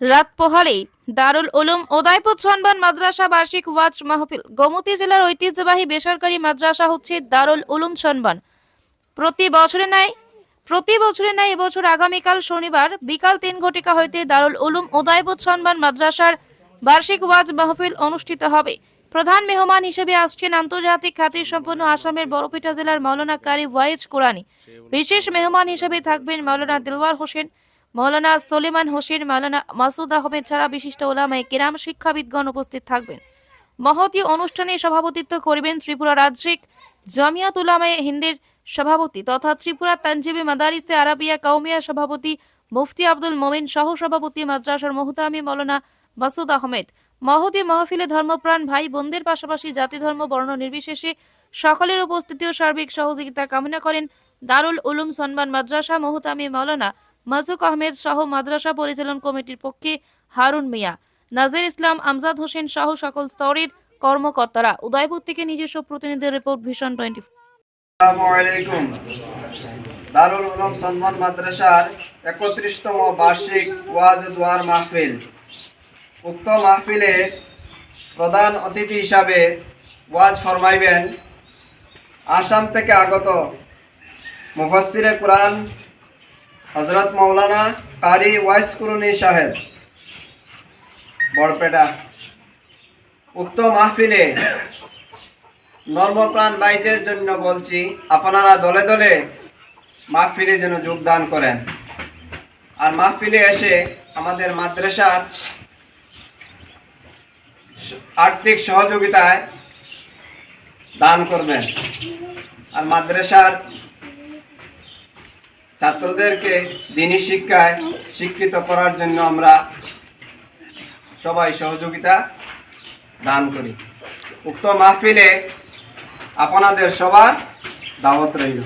রাত পোহালেই দারুল উলুম ওদায়পুর ছনবান মাদ্রাসা বার্ষিক ওয়াজ মাহফিল। গোমতী জেলার ঐতিহ্যবাহী বেসরকারি মাদ্রাসা হচ্ছে দারুল উলুম ছনবান প্রতি বছরে নাই প্রতি বছরে নাই এবছর আগামীকাল শনিবার বিকাল তিন ঘটিকা হইতে দারুল উলুম ওদায়পুর ছনবান মাদ্রাসার বার্ষিক ওয়াজ মাহফিল অনুষ্ঠিত হবে। প্রধান মেহমান হিসেবে আসছেন আন্তর্জাতিক খ্যাতি সম্পন্ন আসামের বড়পিটা জেলার মাওলানা কারি ওয়াইজ কোরআনি। বিশেষ মেহমান হিসেবে থাকবেন মাওলানা দিলওয়ার হোসেন। মৌলানা সলিমান হোসেন, মাওলানা মাসুদ আহমেদ ছাড়া বিশিষ্ট ওলামায়ে কেরাম শিক্ষাবিদগণ উপস্থিত থাকবেন। মহতী অনুষ্ঠানে সভাপতিত্ব করবেন ত্রিপুরা রাজ্যিক জামিয়াত উলামায়ে হিন্দের সভাপতি তথা ত্রিপুরা তানজিবি মাদারিসে আরাবিয়া কাউমিয়া সভাপতি মুফতি আব্দুল মোমিন সহ সভাপতি মাদ্রাসার মহতামি মৌলানা মাসুদ আহমেদ। মহতী মাহফিলে ধর্মপ্রাণ ভাই বোনদের পাশাপাশি জাতি ধর্ম, বর্ণ নির্বিশেষে সকলের উপস্থিতি ও সার্বিক সহযোগিতা কামনা করেন দারুল উলুম সন্মান মাদ্রাসা মহতামি মৌলানা মাজুক আহমেদ সহ মাদ্রাসা পরিচালন কমিটির পক্ষে হারুন মিয়া। নাজির ইসলাম, আমজাদ হোসেন সহ সকল স্তরের কর্মকর্তারা। উদয়পুর থেকে নিজস্ব প্রতিনিধির রিপোর্ট ভীষণ টোয়েন্টি দারুল উলুম সন্মান মাদ্রাসার একত্রিশতম বার্ষিক ওয়াজ দোয়ার মাহফিল। উক্ত মাহফিলে প্রধান অতিথি হিসাবে ওয়াজ ফরমাইবেন আসাম থেকে আগত মুফাসসিরে কোরআন হজরত মৌলানা কারি ওয়াইস কুরুনি সাহেব, বড়পেটা, উক্ত মাহফিলে নর্মপ্রাণ ভাইদের জন্য বলছি, আপনারা দলে দলে মাহফিলে যেন যোগদান করেন। আর মাহফিলে এসে আমাদের মাদ্রাসার আর্থিক সহযোগিতায় দান করবেন। আর মাদ্রাসার ছাত্রদেরকে দিনী শিক্ষায় শিক্ষিত করার জন্য আমরা সবাই সহযোগিতা দান করি। উক্ত মাহফিলে আপনাদের সবার দাওয়াত রইল।